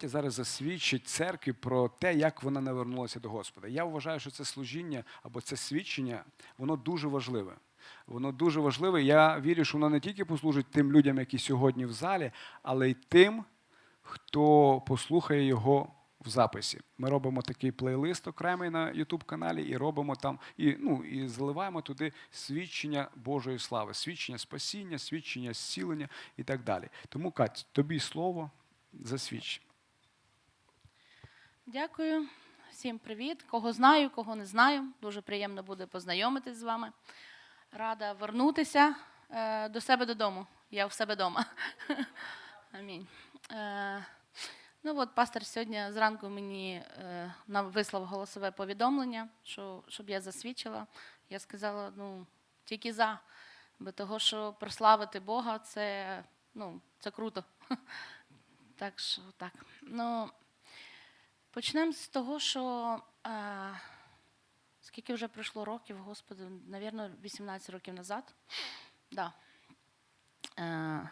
Катя зараз засвідчить церкві про те, як вона навернулася до Господа. Я вважаю, що це служіння або це свідчення, воно дуже важливе. Воно дуже важливе. Я вірю, що воно не тільки послужить тим людям, які сьогодні в залі, але й тим, хто послухає його в записі. Ми робимо такий плейлист окремий на youtube каналі і робимо там, і, ну, і заливаємо туди свідчення Божої слави, свідчення спасіння, свідчення зцілення і так далі. Тому, Кать, тобі слово засвідч. Дякую. Всім привіт. Кого знаю, кого не знаю. Дуже приємно буде познайомитись з вами. Рада вернутися е, до себе додому. Я в себе вдома. Амінь. Е, ну от пастор сьогодні зранку мені е, нам вислав голосове повідомлення, що, щоб я засвідчила. Я сказала, ну, тільки за. Бо того, що прославити Бога, це, ну, це круто. Так що так. Ну, Почнемо з того, що е, скільки вже пройшло років, Господи, навірно, 18 років назад. Да. Е,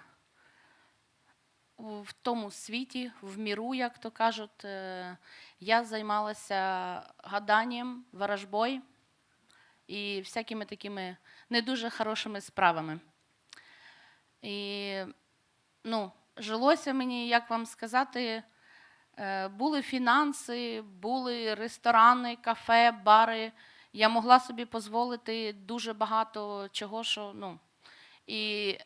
в тому світі, в міру, як то кажуть, е, я займалася гаданням, ворожбою і всякими такими не дуже хорошими справами. І ну, жилося мені, як вам сказати, Були фінанси, були ресторани, кафе, бари. Я могла собі дозволити дуже багато чого, що ну. І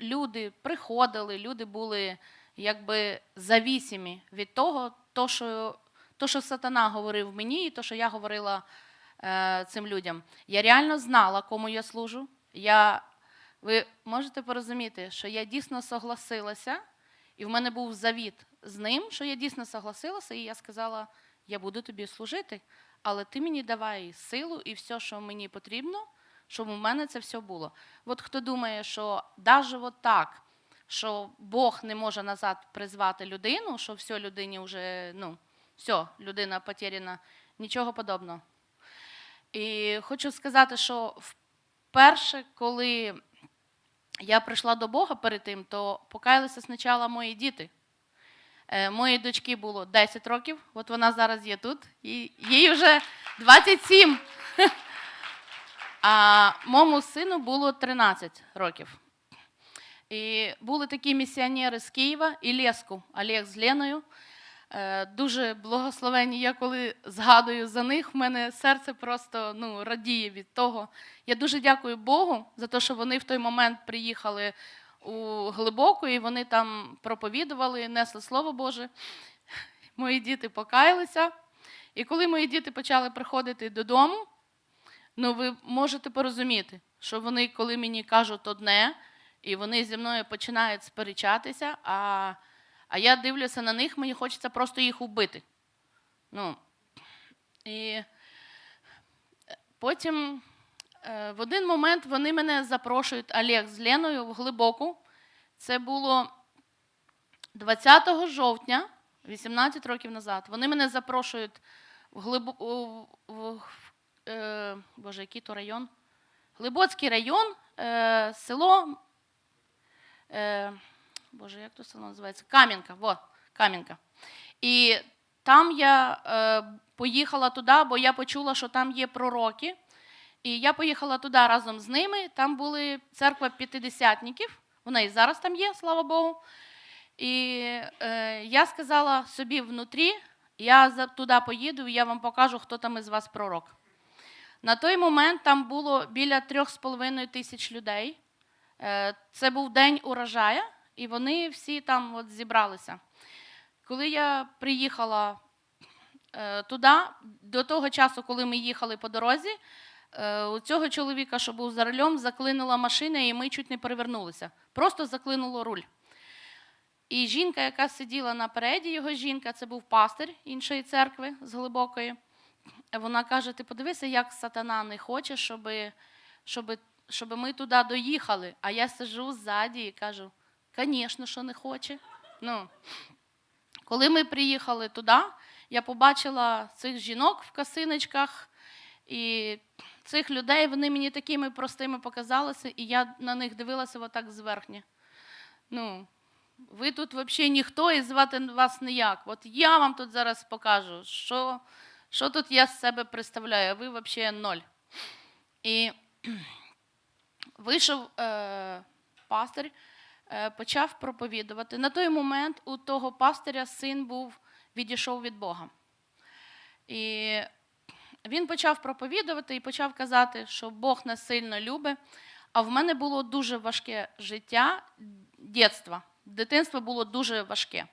люди приходили, люди були якби завісімі від того, то, що, то, що сатана говорив мені, і то, що я говорила е, цим людям. Я реально знала, кому я служу. Я, ви можете порозуміти, що я дійсно согласилася, і в мене був завіт з ним, що я дійсно согласилася, і я сказала: я буду тобі служити, але ти мені давай силу і все, що мені потрібно, щоб у мене це все було. От хто думає, що навіть от так, що Бог не може назад призвати людину, що все людині вже, ну, все, людина потеряна, нічого подобного. І хочу сказати, що вперше, коли я прийшла до Бога перед тим, то покаялися спочатку мої діти. Е, Моїй дочці було 10 років, от вона зараз є тут, і їй вже 27. А моєму сину було 13 років. І були такі місіонери з Києва і Леску, Олег з Леною. Е, Дуже благословені. Я коли згадую за них, в мене серце просто ну, радіє від того. Я дуже дякую Богу за те, що вони в той момент приїхали у глибоку, вони там проповідували, несли Слово Боже. Мої діти покаялися. І коли мої діти почали приходити додому, ну ви можете порозуміти, що вони, коли мені кажуть одне, і вони зі мною починають сперечатися, а, а я дивлюся на них, мені хочеться просто їх вбити. Ну, і потім в один момент вони мене запрошують Олег з Леною в глибоку. Це було 20 жовтня, 18 років назад. Вони мене запрошують в глибоку. Е, Боже, який то район? Глибоцький район, е, село. Е, Боже, як то село називається? Кам'янка. Во, Кам'янка. І там я е, поїхала туди, бо я почула, що там є пророки. І я поїхала туди разом з ними. Там були церква п'ятидесятників. Вона і зараз там є, слава Богу. І е, я сказала собі внутрі, я туди поїду, і я вам покажу, хто там із вас пророк. На той момент там було біля трьох з половиною тисяч людей. Е, Це був день урожая, і вони всі там от зібралися. Коли я приїхала е, туди, до того часу, коли ми їхали по дорозі, у цього чоловіка, що був за рулем, заклинула машина, і ми чуть не перевернулися. Просто заклинуло руль. І жінка, яка сиділа напереді, його жінка, це був пастир іншої церкви з глибокої. Вона каже: ти подивися, як сатана не хоче, щоб, щоб, щоб ми туди доїхали. А я сижу ззаді і кажу: звісно, що не хоче. Ну, коли ми приїхали туди, я побачила цих жінок в косиночках, і цих людей вони мені такими простими показалися, і я на них дивилася отак зверхні. Ну, ви тут взагалі ніхто і звати вас ніяк. От я вам тут зараз покажу, що, що тут я з себе представляю, а ви взагалі ноль. І вийшов е, пастир, е, почав проповідувати. На той момент у того пастиря син був, відійшов від Бога. І він почав проповідувати і почав казати, що Бог нас сильно любить. А в мене було дуже важке життя, дитинство. Дитинство було дуже важке.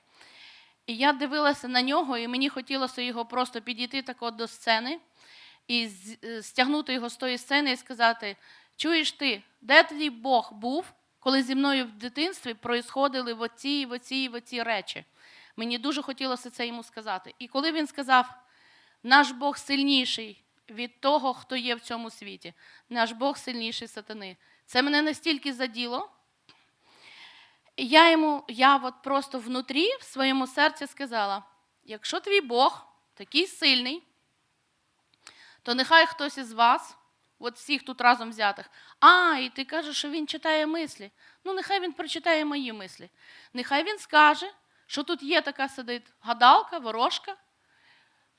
І я дивилася на нього, і мені хотілося його просто підійти тако до сцени і е, стягнути його з тої сцени і сказати: чуєш ти, де твій Бог був, коли зі мною в дитинстві проїсходили оці, в оці, в оці речі? Мені дуже хотілося це йому сказати. І коли він сказав, наш Бог сильніший від того, хто є в цьому світі, наш Бог сильніший сатани. Це мене настільки заділо. Я йому, я от просто внутрі в своєму серці сказала: якщо твій Бог такий сильний, то нехай хтось із вас, от всіх тут разом взятих, а, і ти кажеш, що він читає мислі. Ну, нехай він прочитає мої мислі. Нехай він скаже, що тут є така сидить гадалка, ворожка,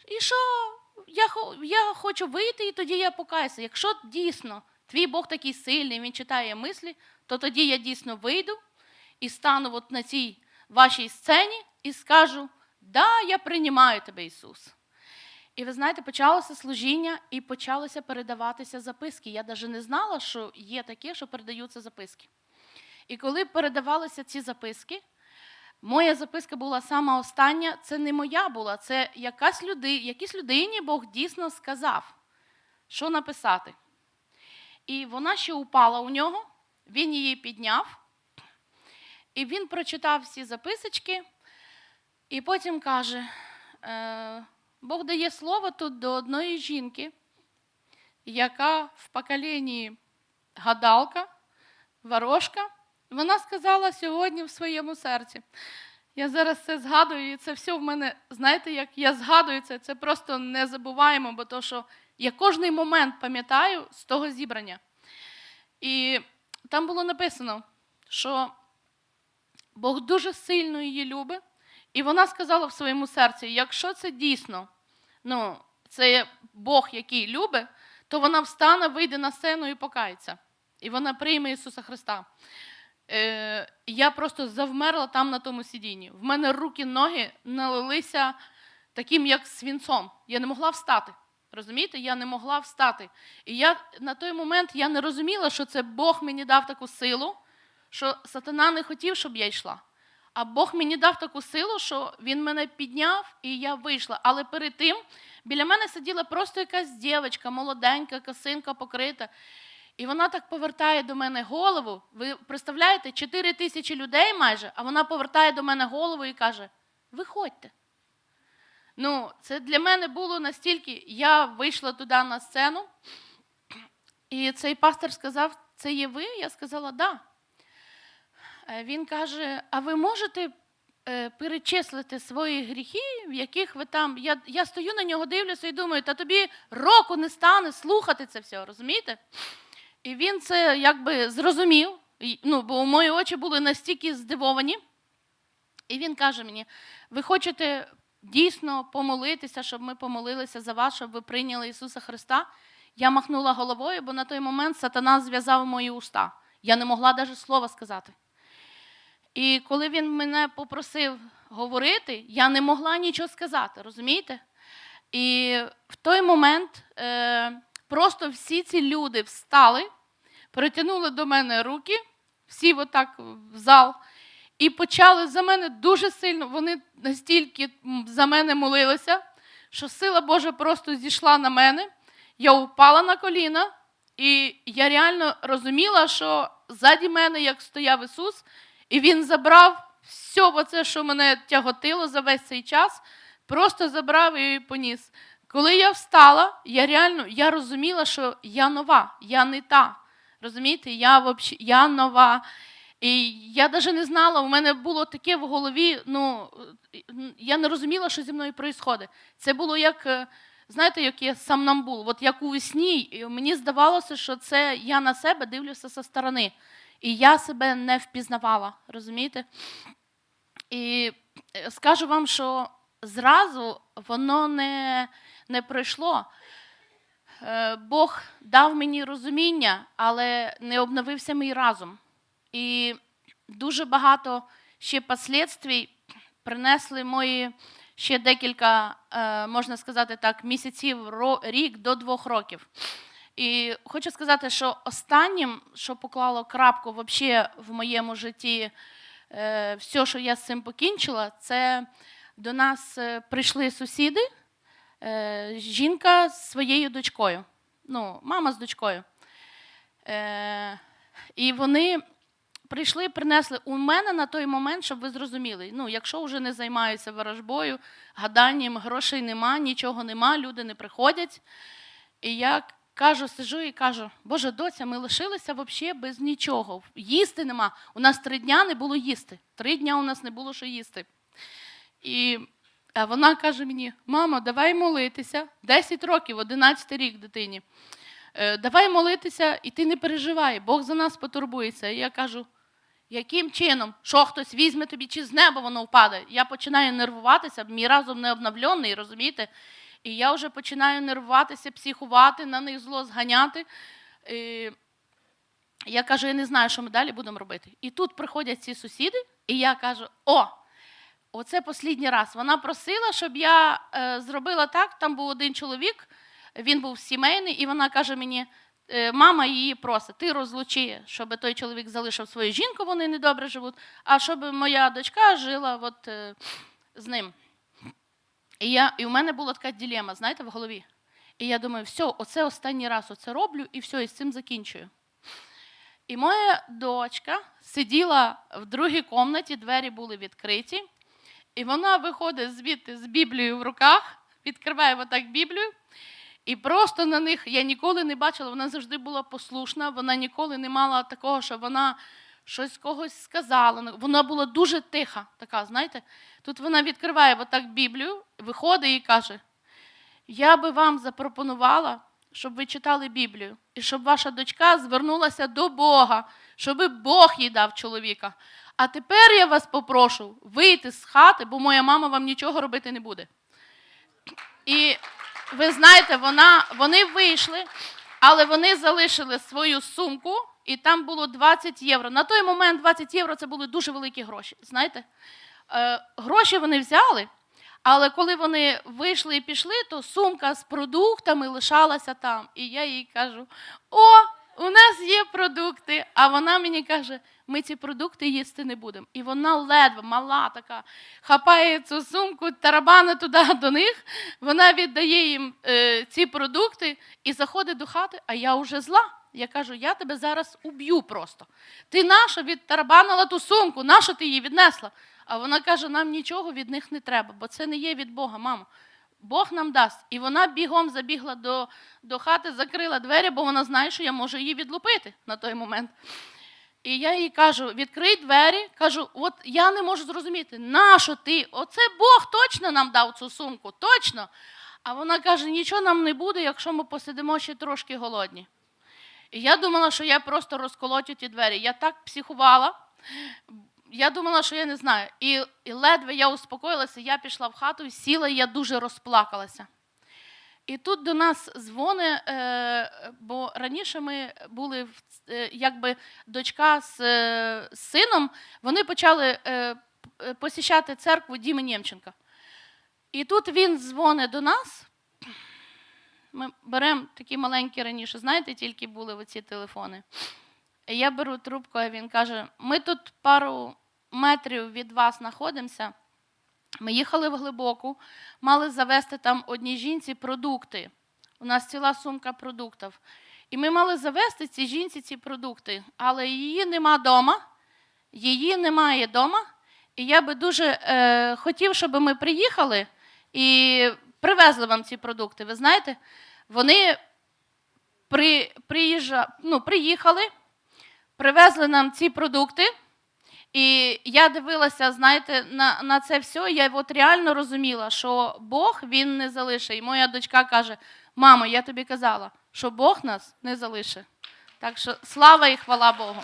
і що я, я хочу вийти, і тоді я покаюся. Якщо дійсно твій Бог такий сильний, він читає мислі, то тоді я дійсно вийду і стану от на цій вашій сцені і скажу: Да, я приймаю тебе, Ісус. І ви знаєте, почалося служіння і почалося передаватися записки. Я навіть не знала, що є таке, що передаються записки. І коли передавалися ці записки, моя записка була сама остання, це не моя була, це якась люди, якійсь людині Бог дійсно сказав, що написати. І вона ще упала у нього, він її підняв, і він прочитав всі записочки, і потім каже: е, Бог дає слово тут до одної жінки, яка в поколінні гадалка, ворожка. Вона сказала сьогодні в своєму серці. Я зараз це згадую, і це все в мене, знаєте, як я згадую це, це просто не забуваємо, бо то, що я кожний момент пам'ятаю з того зібрання. І там було написано, що Бог дуже сильно її любить, і вона сказала в своєму серці: якщо це дійсно, ну, це Бог, який любить, то вона встане, вийде на сцену і покається. І вона прийме Ісуса Христа. Е, я просто завмерла там на тому сидінні. В мене руки, ноги налилися таким, як свінцом. Я не могла встати. Розумієте? Я не могла встати. І я на той момент я не розуміла, що це Бог мені дав таку силу, що сатана не хотів, щоб я йшла. А Бог мені дав таку силу, що він мене підняв, і я вийшла. Але перед тим біля мене сиділа просто якась дівчинка, молоденька, косинка покрита. І вона так повертає до мене голову. Ви представляєте, 4 тисячі людей майже, а вона повертає до мене голову і каже: Виходьте. Ну, це для мене було настільки. Я вийшла туди на сцену, і цей пастор сказав: Це є ви? Я сказала, да. Е, Він каже: А ви можете е, перечислити свої гріхи, в яких ви там. Я, я стою на нього, дивлюся і думаю, та тобі року не стане слухати це все, розумієте? І він це якби зрозумів, ну, бо мої очі були настільки здивовані. І він каже мені: ви хочете дійсно помолитися, щоб ми помолилися за вас, щоб ви прийняли Ісуса Христа? Я махнула головою, бо на той момент сатана зв'язав мої уста. Я не могла навіть слова сказати. І коли він мене попросив говорити, я не могла нічого сказати, розумієте? І в той момент е, просто всі ці люди встали, перетягнули до мене руки, всі отак в зал, і почали за мене дуже сильно. Вони настільки за мене молилися, що сила Божа просто зійшла на мене. Я упала на коліна, і я реально розуміла, що ззаді мене, як стояв Ісус, і Він забрав все, оце, що мене тяготило за весь цей час, просто забрав і поніс. Коли я встала, я реально я розуміла, що я нова, я не та. Розумієте, я, вообще, я нова. І я навіть не знала, у мене було таке в голові, ну, я не розуміла, що зі мною відбувається. Це було як, е, знаєте, як я самнамбул, от як у сні. І мені здавалося, що це я на себе дивлюся зі сторони. І я себе не впізнавала, розумієте? І е, скажу вам, що зразу воно не, не пройшло. Е, Бог дав мені розуміння, але не обновився мій разум. І дуже багато ще послідствій принесли мої ще декілька, е, можна сказати так, місяців, рік до двох років. І хочу сказати, що останнім, що поклало крапку вообще в моєму житті, е, все, що я з цим покінчила, це до нас прийшли сусіди, е, жінка з своєю дочкою. Ну, мама з дочкою. Е, і вони прийшли, принесли у мене на той момент, щоб ви зрозуміли. Ну, якщо вже не займаються ворожбою, гаданням, грошей нема, нічого нема, люди не приходять. І я кажу, сижу і кажу: Боже, доця, ми лишилися взагалі без нічого. Їсти нема. У нас три дня не було їсти. Три дня у нас не було що їсти. І вона каже мені: мамо, давай молитися. 10 років, 11 рік дитині. «Е, Давай молитися, і ти не переживай, Бог за нас потурбується. І я кажу, яким чином? Що хтось візьме тобі, чи з неба воно впаде? Я починаю нервуватися, мій разум не обновлений, розумієте? І я вже починаю нервуватися, психувати, на них зло зганяти. І я кажу, я не знаю, що ми далі будемо робити. І тут приходять ці сусіди, і я кажу: о, оце останній раз. Вона просила, щоб я е, зробила так. Там був один чоловік, він був сімейний, і вона каже мені: е, мама її просить, ти розлучи, щоб той чоловік залишив свою жінку, вони недобре живуть, а щоб моя дочка жила от, е, з ним. І, я, і в мене була така ділема, знаєте, в голові. І я думаю, все, оце останній раз оце роблю, і все, і з цим закінчую. І моя дочка сиділа в другій кімнаті, двері були відкриті, і вона виходить звідти з Біблією в руках, відкриває отак Біблію, і просто на них я ніколи не бачила, вона завжди була послушна, вона ніколи не мала такого, що вона щось когось сказала. Вона була дуже тиха, така, знаєте. Тут вона відкриває отак Біблію, виходить і каже: Я би вам запропонувала, щоб ви читали Біблію, і щоб ваша дочка звернулася до Бога, щоб Бог їй дав чоловіка. А тепер я вас попрошу вийти з хати, бо моя мама вам нічого робити не буде. І ви знаєте, вона, вони вийшли, але вони залишили свою сумку, і там було 20 євро. На той момент 20 євро це були дуже великі гроші. Знаєте? Е, гроші вони взяли, але коли вони вийшли і пішли, то сумка з продуктами лишалася там. І я їй кажу: О, у нас є продукти. А вона мені каже, ми ці продукти їсти не будемо. І вона ледве мала така, хапає цю сумку, тарабани туди до них. Вона віддає їм е, ці продукти і заходить до хати, а я вже зла. Я кажу, я тебе зараз уб'ю просто. Ти наша відтарабанила ту сумку, наша ти її віднесла? А вона каже: нам нічого від них не треба, бо це не є від Бога, мамо. Бог нам дасть. І вона бігом забігла до, до хати, закрила двері, бо вона знає, що я можу її відлупити на той момент. І я їй кажу: відкрий двері, кажу, от я не можу зрозуміти, нащо ти? Оце Бог точно нам дав цю сумку, точно. А вона каже: нічого нам не буде, якщо ми посидимо ще трошки голодні. І я думала, що я просто розколотю ті двері. Я так психувала. Я думала, що я не знаю. І, і ледве я успокоїлася, я пішла в хату і сіла, і я дуже розплакалася. І тут до нас дзвони, е, бо раніше ми були е, якби дочка з, е, сином, вони почали посіщати церкву Діми Нємченка. І тут він дзвонить до нас. Ми беремо такі маленькі раніше, знаєте, тільки були оці телефони. І я беру трубку, а він каже: ми тут пару метрів від вас знаходимося. Ми їхали в глибоку, мали завести там одній жінці продукти. У нас ціла сумка продуктів. І ми мали завести цій жінці ці продукти, але її нема вдома, її немає вдома. І я би дуже е, хотів, щоб ми приїхали і привезли вам ці продукти. Ви знаєте, вони при, приїжджа, ну, приїхали, привезли нам ці продукти. І я дивилася, знаєте, на, на це все. Я от реально розуміла, що Бог він не залишить. І моя дочка каже: мамо, я тобі казала, що Бог нас не залишить. Так що слава і хвала Богу.